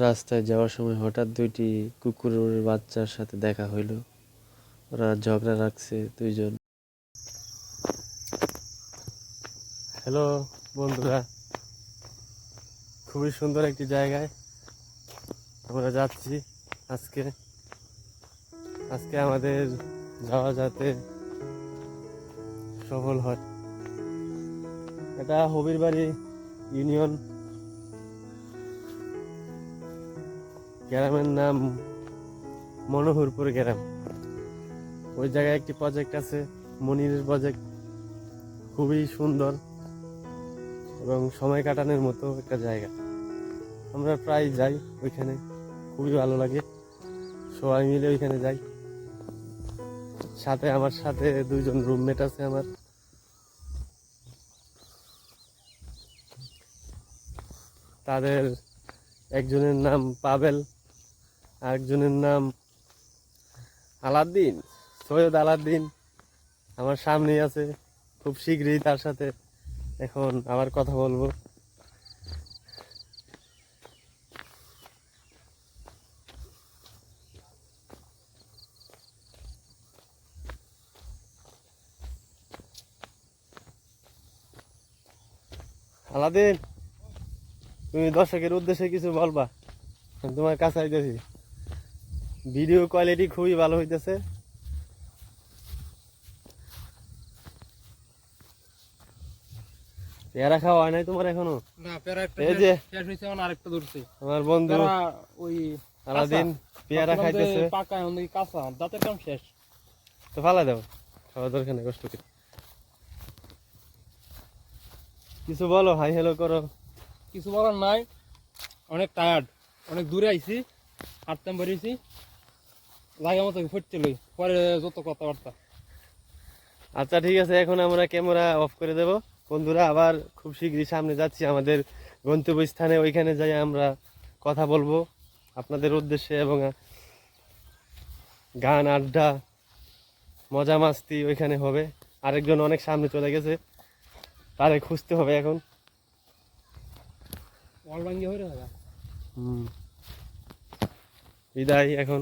রাস্তায় যাওয়ার সময় হঠাৎ দুইটি কুকুরের বাচ্চার সাথে দেখা হইল। ওরা ঝগড়া রাখছে দুইজন। হ্যালো বন্ধুরা, খুবই সুন্দর একটি জায়গায় আমরা যাচ্ছি আজকে। আজকে আমাদের যাওয়া যাতে সফল হয়। এটা হবির বাড়ি ইউনিয়ন গ্রামের নাম মনোহরপুর গ্রাম। ওই জায়গায় একটি প্রজেক্ট আছে, মনিরের প্রজেক্ট খুবই সুন্দর এবং সময় কাটানোর মতো একটা জায়গা। আমরা প্রায় যাই ওইখানে, খুবই ভালো লাগে। সবাই মিলে ওইখানে যাই। সাথে আমার সাথে দুইজন রুমমেট আছে আমার। তাদের একজনের নাম পাবেল। আরেকজনের নাম আলাদ্দিন সৈয়দ আলাদ্দিন আমার সামনেই আছে, খুব শীঘ্রই তার সাথে এখন আবার কথা বলব। আলাদিন, তুমি দর্শকের উদ্দেশ্যে কিছু বলবা? তোমার কাছে আইতেছি। ভিডিও কোয়ালিটি খুবই ভালো হইতেছে। পেয়ারা খাওয়া হয় নাই তোমার এখনও? না পেয়ারা একটা এই যে। শেষ হয়েছে এখন আরেকটা ধরছে। আমার বন্ধু ওই আলাদিন পেয়ারা খাইতেছে। পাকা এখন দেখি কাঁচা দাঁতের কাম শেষ। তো ফালা দাও খাওয়া দরকার নেই কষ্ট করে। কিছু বলো হাই হ্যালো করো। কিছু বলার নাই অনেক টায়ার্ড অনেক দূরে আইছি হাঁটতাম বেরিয়েছি। লাগা মতো ফুটছিল পরে যত কথাবার্তা। আচ্ছা ঠিক আছে এখন আমরা ক্যামেরা অফ করে দেব। বন্ধুরা আবার খুব শীঘ্রই সামনে যাচ্ছি আমাদের গন্তব্যস্থানে ওইখানে যাই আমরা কথা বলব আপনাদের উদ্দেশ্যে এবং গান আড্ডা মজা মাস্তি ওইখানে হবে। আরেকজন অনেক সামনে চলে গেছে তারে খুঁজতে হবে এখন। হয়ে হুম। বিদায় এখন।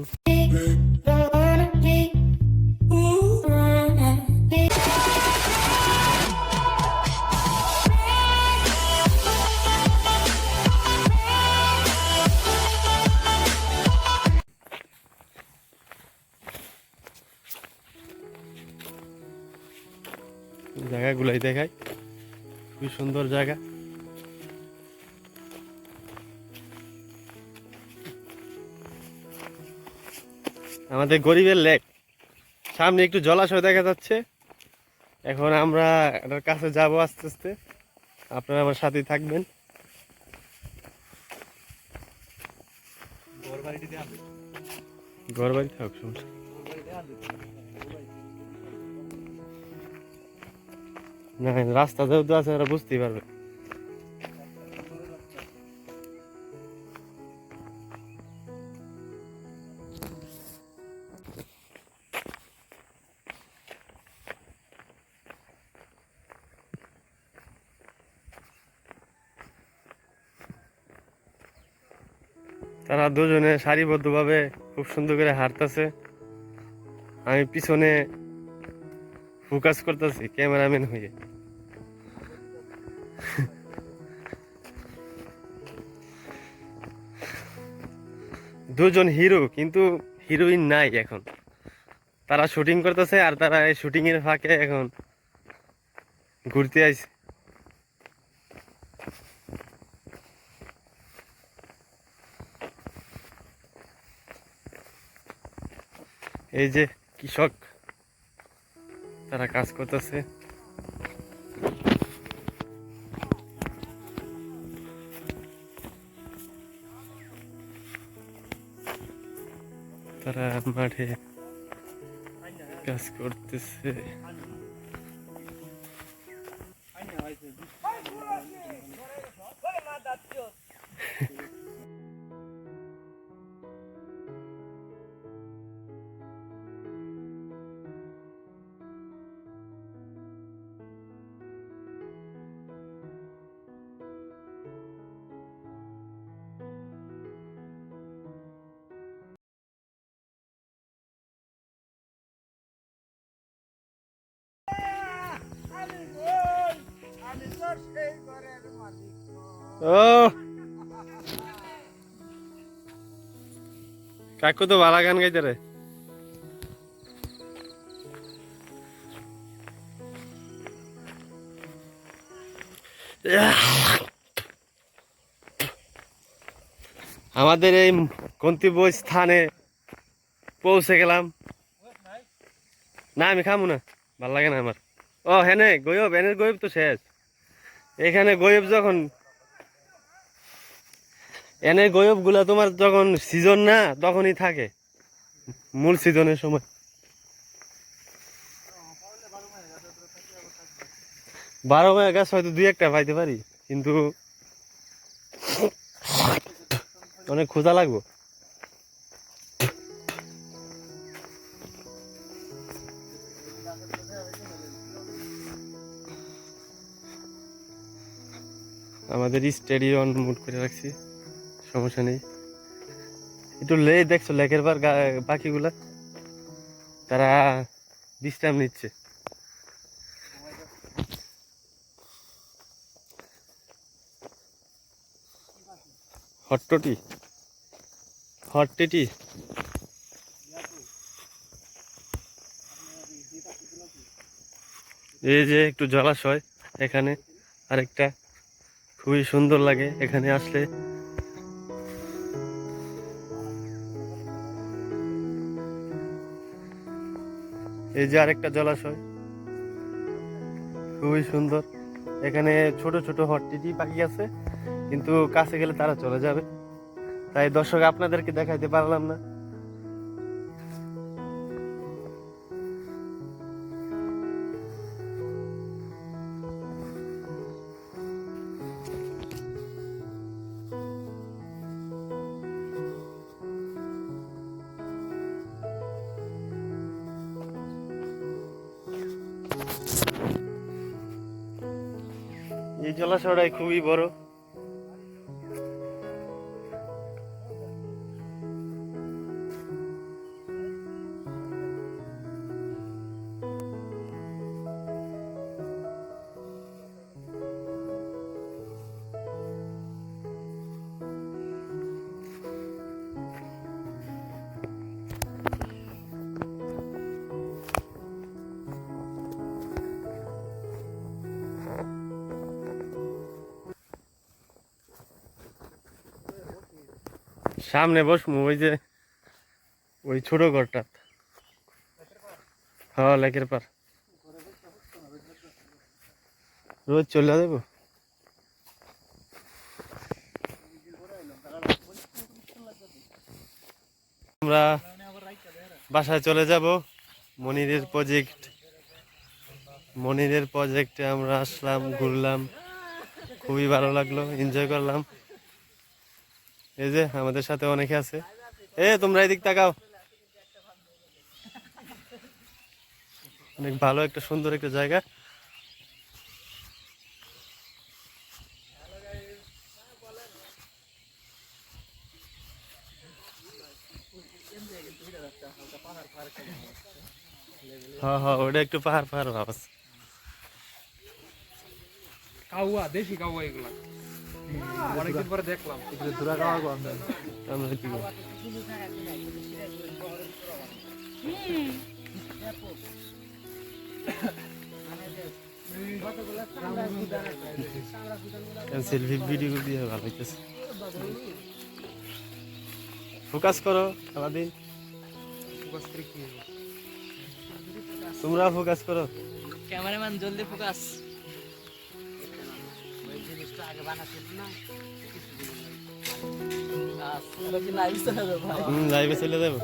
জায়গাগুলাই দেখায় খুবই সুন্দর জায়গা। আমাদের গরিবের লেক। সামনে একটু জলাশয় দেখা যাচ্ছে। এখন আমরা এটার কাছে যাব আস্তে আস্তে। আপনারা আমার সাথেই থাকবেন। না, রাস্তা যেহেতু আছে, ওরা বুঝতেই পারবে। তারা দুজনে সারিবদ্ধভাবে খুব সুন্দর করে হাঁটতেছে। আমি পিছনে ফোকাস করতেছি ক্যামেরাম্যান হয়ে। দুজন হিরো কিন্তু হিরোইন নাই এখন। তারা শুটিং করতেছে আর তারা এই শুটিংয়ের ফাঁকে এখন ঘুরতে আইছে। এই যে কৃষক তারা কাজ করতেছে। তারা মাঠে কাজ করতেছে। কাকু তো ভালো গান গাইতে রে। আমাদের এই গন্তব্য স্থানে পৌঁছে গেলাম। না, আমি খামু না, ভালো লাগে না আমার। ও, হেনে, গয়ব, এনের গয়ব তো শেষ। এখানে গয়ব যখন এনে গয়বগুলা তোমার যখন সিজন না, তখনই থাকে। মূল সিজনের সময়। বারো মাস গাছ হয়তো দুই একটা পাইতে পারি, কিন্তু অনেক খোঁজা লাগবো। আমাদের স্টেডিয়াম মুড করে রাখছি। সমস্যা নেই। একটু লে দেখছ, লেকের গা- পাখিগুলা? তারা বিশ্রাম নিচ্ছে। হট্টটি? হট্টিটি? এই যে একটু জলাশয় এখানে, আরেকটা খুবই সুন্দর লাগে। এখানে আসলে এই যে আরেকটা জলাশয়। খুবই সুন্দর। এখানে ছোট ছোট হরটিটি পাখি আছে, কিন্তু কাছে গেলে তারা চলে যাবে। তাই দর্শক, আপনাদেরকে দেখাইতে পারলাম না। এই জলাশয়টাই খুবই বড়। সামনে বসমু ওই যে ওই ছোট ঘরটা। হ্যাঁ লেকের পার রোজ চলে যাব? আমরা বাসায় চলে যাব, মনিরের প্রজেক্ট মনিরের প্রজেক্টে আমরা আসলাম, ঘুরলাম। খুবই ভালো লাগল এনজয় করলাম। এই যে, আমাদের সাথে অনেকে আছে। এ, তোমরা এদিক তাকাও। অনেক ভালো একটা সুন্দর একটা জায়গা। হ্যাঁ হ্যাঁ ওটা একটু পাহাড় পাহাড় ভাব আছে। দেশি কাউয়া এগুলা। অনেকদিন পরে দেখলাম। আমরা কি করব? সেলফি ভিডিও দিয়ে ভালো হইতেছে ফোকাস করো সারাদিন তোমরা ফোকাস করো। ক্যামেরাম্যান জলদি ফোকাস লাইভে চলে যাব?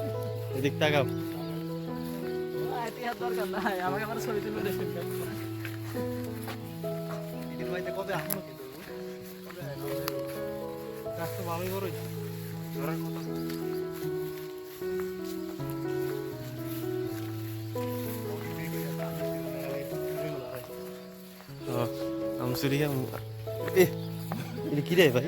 এদিক তাকাও। ভালোই বড় ধরার কথা ও আমসুরি এ এটা কি রে ভাই?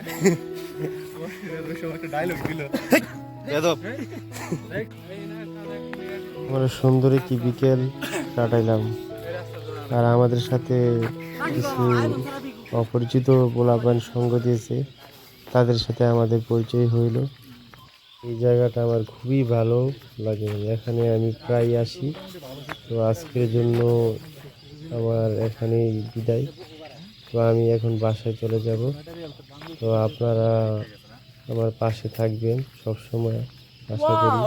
আমরা সুন্দর একটি বিকেল কাটাইলাম। আর আমাদের সাথে কিছু অপরিচিত পোলাপান সঙ্গ দিয়েছে। তাদের সাথে আমাদের পরিচয় হইল। এই জায়গাটা আমার খুবই ভালো লাগে। এখানে আমি প্রায় আসি। তো আজকের জন্য আমার এখানেই বিদায়। তো আমি এখন বাসায় চলে যাব। তো আপনারা আমার পাশে থাকবেন সব সময় আশা করি।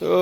তো